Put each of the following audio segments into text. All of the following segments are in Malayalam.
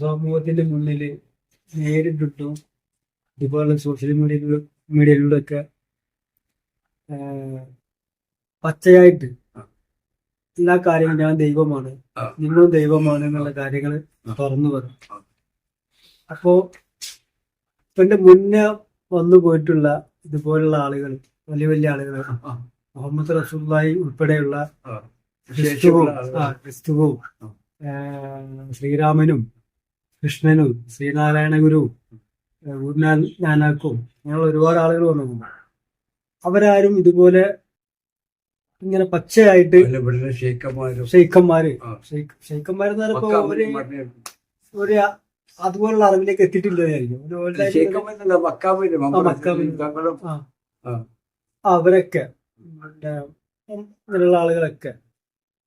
സമൂഹത്തിന്റെ മുന്നിൽ നേരിട്ടിട്ടും ഇതുപോലെ സോഷ്യൽ മീഡിയയിലൂടെ മീഡിയയിലൂടെ ഒക്കെ പച്ചയായിട്ട് എല്ലാ കാര്യങ്ങളും ഞാൻ ദൈവമാണ്. നിങ്ങളും ദൈവമാണ് എന്നുള്ള കാര്യങ്ങൾ തുറന്നു വരും. അപ്പോ എന്റെ മുന്നേ വന്നു പോയിട്ടുള്ള ഇതുപോലുള്ള ആളുകൾ വലിയ വലിയ ആളുകൾ. മുഹമ്മദ് റസൂല്ലായി ഉൾപ്പെടെയുള്ള. ക്രിസ്തുവും ശ്രീരാമനും കൃഷ്ണനും ശ്രീനാരായണ ഗുരു ഗുരുനാൻ നാനാക്കും അങ്ങനെയുള്ള ഒരുപാട് ആളുകൾ വന്നിട്ടുണ്ട് അവരാരും ഇതുപോലെ ഇങ്ങനെ പച്ചയായിട്ട് ഷെയ്ഖന്മാരും ഷെയ്ഖന്മാരെന്ന് പറയുമ്പോ ഒരു അതുപോലുള്ള അറിവിലേക്ക് എത്തിയിട്ടില്ലായിരിക്കും. അവരൊക്കെ ഇങ്ങനെയുള്ള ആളുകളൊക്കെ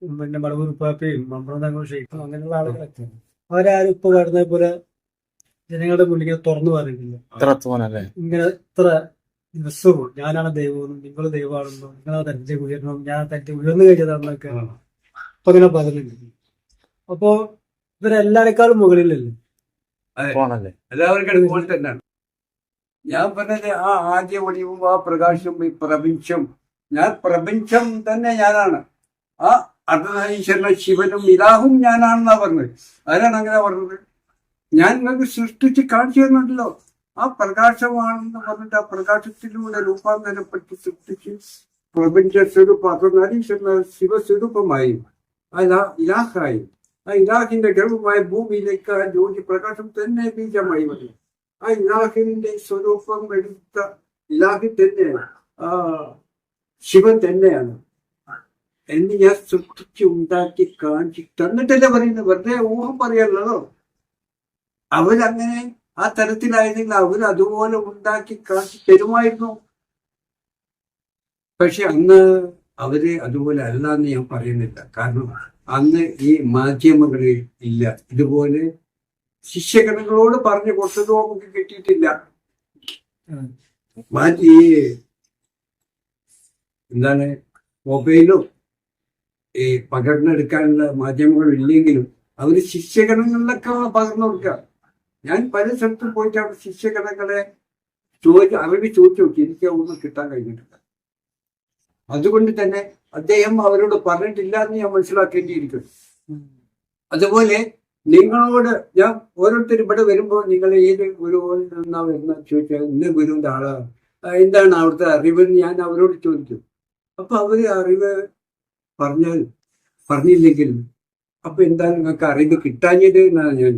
പിന്നെ മടവൂർ പാപ്പയും മമ്പ്രതങ്ങൾ ഷെയ്ഖും അങ്ങനെയുള്ള ആളുകളൊക്കെ അവരാരും ഇപ്പൊ വരുന്നത് പോലെ ജനങ്ങളുടെ മുന്നിൽ ഇങ്ങനെ തുറന്നു പറയുന്നില്ല ഇങ്ങനെ ഇത്ര ദിവസവും ഞാനാണ് ദൈവമെന്നും നിങ്ങൾ ദൈവമാണെന്നും നിങ്ങളെ തന്റെ ഉയരണം ഞാൻ തന്റെ ഉയർന്നു കഴിഞ്ഞതാണെന്നൊക്കെ അപ്പൊ ഇപ്പൊ ഇങ്ങനെ പറയുന്നുണ്ട് അപ്പോ ഇവരെല്ലാരെക്കാളും മുകളിലല്ലേ? എല്ലാവർക്കും പോലെ തന്നെയാണ്. ഞാൻ പറഞ്ഞത് ആ ആദ്യ ഒളിവും ആ പ്രകാശവും ഈ പ്രപഞ്ചം. ഞാൻ പ്രപഞ്ചം തന്നെ ഞാനാണ്. ആ അർദ്ധനാരീശ്വരന ശിവനും ഇലാഹും ഞാനാണെന്നാ പറഞ്ഞത്. ആരാണ് അങ്ങനെ പറഞ്ഞത്? ഞാൻ നിങ്ങൾക്ക് സൃഷ്ടിച്ച് കാണിച്ചു തന്നുണ്ടല്ലോ ആ പ്രകാശമാണെന്ന് പറഞ്ഞിട്ട് ആ പ്രകാശത്തിലൂടെ രൂപാന്തരപ്പെട്ട് സൃഷ്ടിച്ച് പ്രപഞ്ച സ്വരൂപം അർദ്ധനാരീശ്വരന ശിവസ്വരൂപമായി ഇലാ- ഇലാഹായി. ആ ഇലാഹിന്റെ ഗർഭമായ ഭൂമിയിലേക്ക് ആ ജ്യോതി പ്രകാശം തന്നെ ബീജമായി വന്നു. ആ ഇലാഹിന്റെ സ്വരൂപം എടുത്ത ഇലാഹി തന്നെയാണ് ആ ശിവൻ തന്നെയാണ്. എന്ന് ഞാൻ സൃഷ്ടിച്ച് ഉണ്ടാക്കി കാണിച്ച് തന്നിട്ടല്ലേ പറയുന്നത്? വെറുതെ ഊഹം പറയല്ലോ അവരങ്ങനെ ആ തരത്തിലായിരുന്നെങ്കിൽ അവർ അതുപോലെ ഉണ്ടാക്കി കാണിച്ച് തരുമായിരുന്നു. പക്ഷെ അന്ന് അവർ അതുപോലെ അല്ല എന്ന് ഞാൻ പറയുന്നില്ല. കാരണം അന്ന് ഈ മാധ്യമങ്ങളിൽ ഇല്ല. ഇതുപോലെ ശിഷ്യഗണങ്ങളോട് പറഞ്ഞു കൊടുത്തതോ നമുക്ക് കിട്ടിയിട്ടില്ല. മാറ്റി എന്താണ് മൊബൈലും ഈ പകർന്നെടുക്കാനുള്ള മാധ്യമങ്ങൾ ഇല്ലെങ്കിലും അവർ ശിഷ്യഗണങ്ങളിലൊക്കെ പകർന്നു കൊടുക്കുക ഞാൻ പല സ്ഥലത്തും പോയിട്ട് അവിടെ ശിഷ്യഗണങ്ങളെ ചോദിച്ചു അവർ ചോദിച്ചു നോക്കി. എനിക്ക് ഒന്നും കിട്ടാൻ കഴിഞ്ഞിട്ടില്ല. അതുകൊണ്ട് തന്നെ അദ്ദേഹം അവരോട് പറഞ്ഞിട്ടില്ല എന്ന് ഞാൻ മനസ്സിലാക്കേണ്ടിയിരിക്കുന്നു. അതുപോലെ നിങ്ങളോട് ഞാൻ ഓരോരുത്തർ ഇവിടെ വരുമ്പോൾ നിങ്ങൾ ഏത് ഗുരുവിൽ നിന്നാ വരുന്ന ചോദിച്ചാൽ ഇന്ന ഗുരുവിന്റെ ആളാണ് എന്താണ് അവിടുത്തെ അറിവെന്ന് ഞാൻ അവരോട് ചോദിക്കും. അപ്പൊ അവർ അറിവ് പറഞ്ഞാൽ പറഞ്ഞില്ലെങ്കിൽ അപ്പൊ എന്താണ് നിങ്ങൾക്ക് അറിവ് കിട്ടാഞ്ഞത് എന്നാണ് ഞാൻ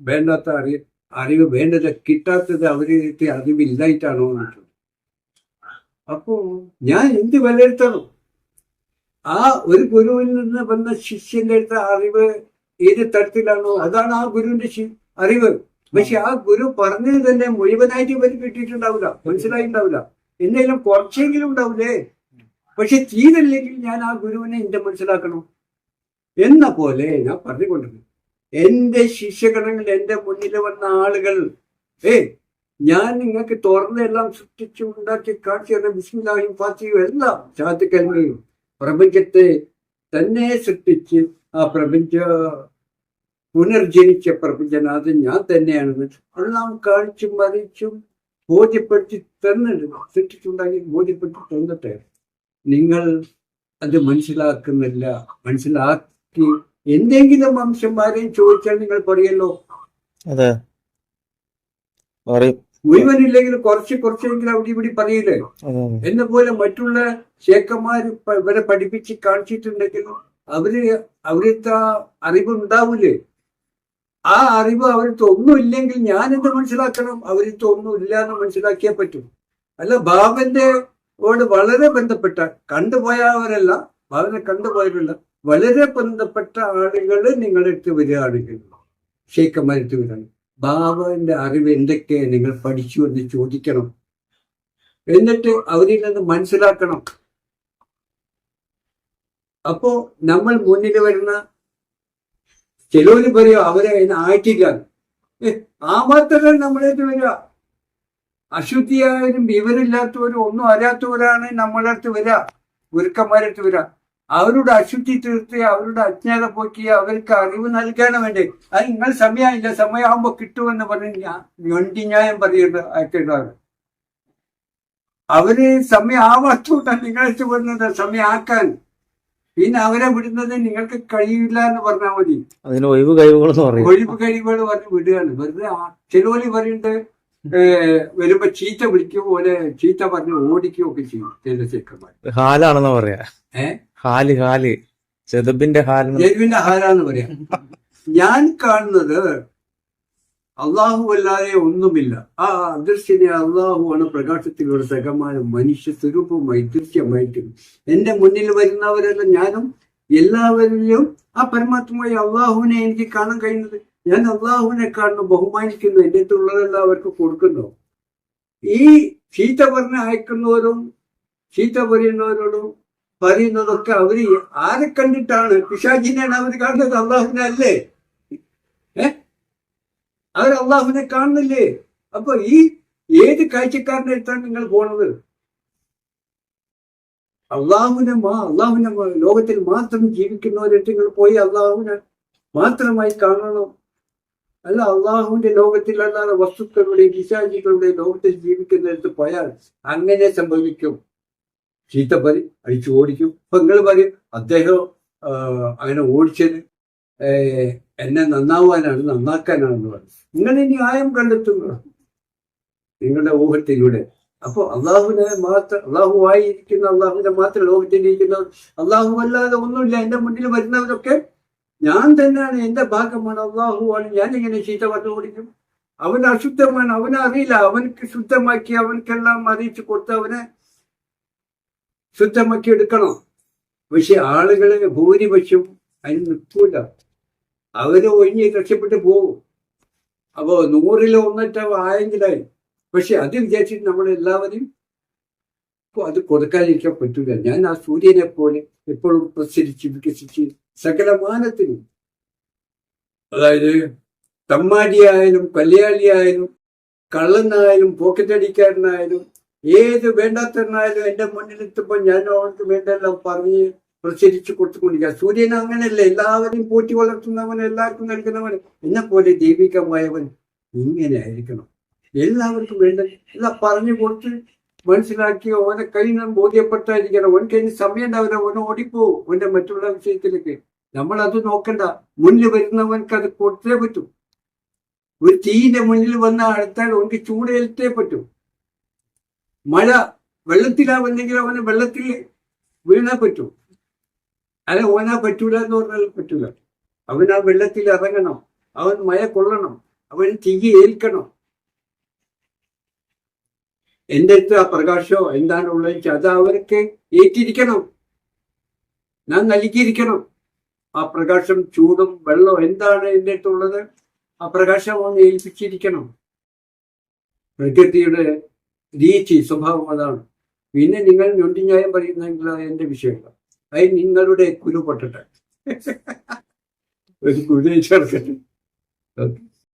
വേണ്ടാത്ത അറിവ് അറിവ് വേണ്ടത് കിട്ടാത്തത് അവരുടെ അറിവില്ലായിട്ടാണോ അപ്പോ ഞാൻ എന്ത് വിലയിരുത്തണം? ആ ഒരു ഗുരുവിൽ നിന്ന് വന്ന ശിഷ്യന്റെ അടുത്ത അറിവ് ഏത് തരത്തിലാണോ അതാണ് ആ ഗുരുവിന്റെ അറിവ്. പക്ഷെ ആ ഗുരു പറഞ്ഞത് തന്നെ മുഴുവനായിട്ട് ഇവർ കിട്ടിയിട്ടുണ്ടാവില്ല. മനസ്സിലായിട്ടുണ്ടാവില്ല. എന്തെങ്കിലും കുറച്ചെങ്കിലും ഉണ്ടാവില്ലേ? പക്ഷെ തീരല്ലെങ്കിൽ ഞാൻ ആ ഗുരുവിനെ എന്റെ മനസ്സിലാക്കണം? എന്ന പോലെ ഞാൻ പറഞ്ഞുകൊണ്ടിരുന്നു. എന്റെ ശിഷ്യഗണങ്ങൾ എന്റെ മുന്നിൽ വന്ന ആളുകൾ ഏ ഞാൻ നിങ്ങൾക്ക് തുറന്നെല്ലാം സൃഷ്ടിച്ചു ഉണ്ടാക്കി തന്ന ബിസ്മില്ലാഹിം ഫാത്തിയും എല്ലാം ചാത്തുക്കൽമയും പ്രപഞ്ചത്തെ തന്നെ സൃഷ്ടിച്ച് ആ പ്രപഞ്ച പുനർജനിച്ച പ്രപഞ്ചനാഥൻ ഞാൻ തന്നെയാണെന്ന് എല്ലാം കാണിച്ചും മറിച്ചും ബോധ്യപ്പെടുത്തി തന്നിട്ട് സൃഷ്ടിച്ചുണ്ടാക്കി ബോധ്യപ്പെടുത്തി തന്നിട്ട് നിങ്ങൾ അത് മനസ്സിലാക്കുന്നില്ല. മനസ്സിലാക്കി എന്തെങ്കിലും വംശന്മാരെയും ചോദിച്ചാൽ നിങ്ങൾ പറയല്ലോ. അതെ. മുഴുവനില്ലെങ്കിൽ കുറച്ച് കുറച്ചെങ്കിലും അവിടെ ഇവിടെ പറയില്ലേ? എന്ന പോലെ മറ്റുള്ള ശേഖന്മാർ ഇവരെ പഠിപ്പിച്ച് കാണിച്ചിട്ടുണ്ടെങ്കിൽ അവർ ആ അറിവ് ഉണ്ടാവൂലേ? ആ അറിവ് അവർക്ക് ഒന്നും ഇല്ലെങ്കിൽ ഞാൻ എന്ത് മനസ്സിലാക്കണം? അവർക്ക് ഒന്നും ഇല്ല എന്ന് മനസ്സിലാക്കിയേ പറ്റും. അല്ല ബാബന്റെ ഓട് വളരെ ബന്ധപ്പെട്ട കണ്ടുപോയവരല്ല ബാബനെ കണ്ടുപോയിട്ടുള്ള വളരെ ബന്ധപ്പെട്ട ആളുകൾ നിങ്ങളുടെ അടുത്ത് വരികയാണെങ്കിൽ ഷേഖന്മാരടുത്ത് വരികയാണ് ബാബന്റെ അറിവ് എന്തൊക്കെ നിങ്ങൾ പഠിച്ചു എന്ന് ചോദിക്കണം. എന്നിട്ട് അവരിൽ നിന്ന് മനസ്സിലാക്കണം. അപ്പോ നമ്മൾ മുന്നിൽ വരുന്ന ചിലവര് പറയോ അവരെ അതിനെ ആറ്റിക്കാൻ ആ മാത്രമല്ല നമ്മളേക്ക് വരിക. അശുദ്ധിയായവരും വിവരമില്ലാത്തവരും ഒന്നും അറിയാത്തവരാണ് നമ്മളെ അടുത്ത് വരിക. ഗുരുക്കന്മാരെ അടുത്ത് വരിക. അവരുടെ അശുദ്ധി തീർത്ത് അവരുടെ അജ്ഞത പോക്കി അവർക്ക് അറിവ് നൽകാനും വേണ്ടി അത് നിങ്ങൾ സമയമില്ല സമയമാകുമ്പോ കിട്ടുമെന്ന് പറഞ്ഞ് ഞാൻ ഞൊണ്ടി ന്യായം പറയുന്നത് അയക്കേണ്ടതാണ് അവർ സമയം ആവാത്തോട്ടാണ് നിങ്ങളെ വരുന്നത്. സമയമാക്കാൻ. പിന്നെ അവരെ വിടുന്നത് നിങ്ങൾക്ക് കഴിയില്ല എന്ന് പറഞ്ഞാൽ മതി. അതിന് ഒഴിവ് കഴിവുകൾ ഒഴിവ് കഴിവുകൾ പറഞ്ഞ് വിടുകയാണ്. വെറുതെ ചിലവര് പറയുന്നുണ്ട് വരുമ്പോ ചീത്ത വിളിക്കും പോലെ ചീത്ത പറഞ്ഞ് ഓടിക്കുകയും ഒക്കെ ചെയ്യും ചന്ദ്രശേഖരന്മാർ ഹാലാണെന്ന് പറയാ? ഹാൽ ഹാൽ. ചെതുബിന്റെ ഹാൽ ചെതുബിന്റെ ഹാലാന്ന് പറയാ. ഞാൻ കാണുന്നത് അള്ളാഹു അല്ലാതെ ഒന്നുമില്ല. ആ അദൃശ്യനെ അള്ളാഹുവാണ് പ്രകാശത്തിലൂടെ സകമാനം മനുഷ്യ സ്വരൂപമായി ദൃശ്യമായിട്ടും. എന്റെ മുന്നിൽ വരുന്നവരെല്ലാം ഞാനും എല്ലാവരിലും ആ പരമാത്മമായ അള്ളാഹുവിനെ എനിക്ക് കാണാൻ കഴിയുന്നത് ഞാൻ അള്ളാഹുവിനെ കാണുന്നു ബഹുമാനിക്കുന്നു എന്റെ അടുത്തുള്ളതെല്ലാം അവർക്ക് കൊടുക്കുന്നു. ഈ ചീത്ത പറഞ്ഞ് അയക്കുന്നവരും ചീത്ത പറയുന്നവരോടും പറയുന്നതൊക്കെ അവർ ആരെ കണ്ടിട്ടാണ്? പിശാജിനെയാണ് അവർ കാണുന്നത്. അള്ളാഹുവിനെ അല്ലേ? അവർ അള്ളാഹുവിനെ കാണുന്നില്ലേ? അപ്പൊ ഈ ഏത് കാഴ്ചക്കാരന്റെ അടുത്താണ് നിങ്ങൾ പോണത്? അള്ളാഹുവിനെ മാ അള്ളാഹുവിനെ ലോകത്തിൽ മാത്രം ജീവിക്കുന്നവരെ നിങ്ങൾ പോയി അള്ളാഹുവിനെ മാത്രമായി കാണണം. അല്ല അള്ളാഹുവിന്റെ ലോകത്തിലല്ലാതെ വസ്തുക്കളുടെയും വസ്തുക്കളുടെ പിശാചികളുടെ ലോകത്തിൽ ജീവിക്കുന്നിടത്ത് പോയാൽ അങ്ങനെ സംഭവിക്കും. ചീത്ത പറി അടിച്ചു ഓടിക്കും. അപ്പൊ നിങ്ങൾ പറയും അദ്ദേഹം അങ്ങനെ ഓടിച്ചത് എന്നെ നന്നാവാനാണ് നന്നാക്കാനാണെന്ന് പറഞ്ഞു. നിങ്ങൾ ഇനി ന്യായം കണ്ടെത്തുക നിങ്ങളുടെ ഊഹത്തിലൂടെ. അപ്പൊ അള്ളാഹുവിനെ മാത്രം അള്ളാഹു ആയിരിക്കുന്ന അള്ളാഹുവിനെ മാത്രം ലോകത്തിലിരിക്കുന്നവർ അള്ളാഹു അല്ലാതെ ഒന്നുമില്ല എന്റെ മുന്നിൽ വരുന്നവരൊക്കെ ഞാൻ തന്നെയാണ് എന്റെ ഭാഗമാണ് അള്ളാഹുവാണ് ഞാൻ ഇങ്ങനെ ചീത്ത പറഞ്ഞു കൊടുക്കും അവൻ അശുദ്ധമാണ്. അവനെ അറിയില്ല. അവനക്ക് ശുദ്ധമാക്കി അവനക്കെല്ലാം അറിയിച്ചു കൊടുത്ത് അവനെ ശുദ്ധമാക്കി എടുക്കണം. പക്ഷെ ആളുകളെ ഭൂരിപക്ഷം അതിന് നിൽക്കൂല. അവർ ഒഴിഞ്ഞ് രക്ഷപ്പെട്ടു പോകും. അപ്പോ നൂറിൽ ഒന്നിട്ട് ആയെങ്കിലായി. പക്ഷെ അത് വിചാരിച്ചിട്ട് നമ്മൾ എല്ലാവരും അത് കൊടുക്കാതിരിക്കാൻ പറ്റൂല. ഞാൻ ആ സൂര്യനെ പോലെ എപ്പോഴും പ്രസരിച്ച് വികസിച്ച് സകലമാനത്തിനും. അതായത് തമ്മാടിയായാലും കല്യാളിയായാലും കള്ളനായാലും പോക്കറ്റ് അടിക്കാരനായാലും ഏത് വേണ്ടാത്തവനായാലും എന്റെ മുന്നിലെത്തുമ്പോൾ ഞാൻ അവർക്ക് വേണ്ടെല്ലാം പറഞ്ഞ് പ്രചരിച്ചു കൊടുത്തുകൊണ്ടിരിക്കുക. സൂര്യൻ അങ്ങനെയല്ല എല്ലാവരെയും പോറ്റി വളർത്തുന്നവൻ എല്ലാവർക്കും നൽകുന്നവൻ എന്നെ പോലെ ദൈവികമായവൻ ഇങ്ങനെ ആയിരിക്കണം. എല്ലാവർക്കും വേണ്ട എല്ലാം പറഞ്ഞു കൊടുത്ത് മനസ്സിലാക്കി ഓനെ കയ്യിൽ നിന്ന് ബോധ്യപ്പെട്ടായിരിക്കണം. ഓൻ കഴിഞ്ഞ് സമയം ഉണ്ടാവില്ല. ഓനെ ഓടിപ്പോ. ഓന്റെ മറ്റുള്ള വിഷയത്തിലേക്ക്. നമ്മൾ അത് നോക്കണ്ട. മുന്നിൽ വരുന്നവൻക്ക് അത് കൊടുത്തേ പറ്റും. ഒരു തീന്റെ മുന്നിൽ വന്ന അടുത്താൽ ഓനക്ക് ചൂടേൽത്തേ പറ്റും. മഴ വെള്ളത്തിലാവുന്നെങ്കിൽ അവന് വെള്ളത്തിൽ വീണാ പറ്റൂ. അല്ല ഓനാ പറ്റൂല എന്ന് പറഞ്ഞാൽ പറ്റൂല. അവൻ ആ വെള്ളത്തിൽ ഇറങ്ങണം. അവൻ മഴ കൊള്ളണം. അവൻ തീ ഏൽക്കണം. എന്റെ പ്രകാശോ? എന്താണ് ഉള്ളത് അത് അവർക്ക് ഏറ്റിരിക്കണം. ഞാൻ നൽകിയിരിക്കണം. ആ പ്രകാശം ചൂടും വെള്ളവും എന്താണ് എന്റെ അടുത്തുള്ളത് ആ പ്രകാശം ഒന്ന് ഏൽപ്പിച്ചിരിക്കണം. പ്രകൃതിയുടെ രീതി സ്വഭാവം അതാണ്. പിന്നെ നിങ്ങൾ ഞൊണ്ടിഞ്ഞായം പറയുന്നെങ്കിൽ അത് എന്റെ വിഷയമല്ല അത് നിങ്ങളുടെ കുരു പൊട്ടട്ടെ ഒരു കുരു ചേർക്കട്ടെ ഓക്കെ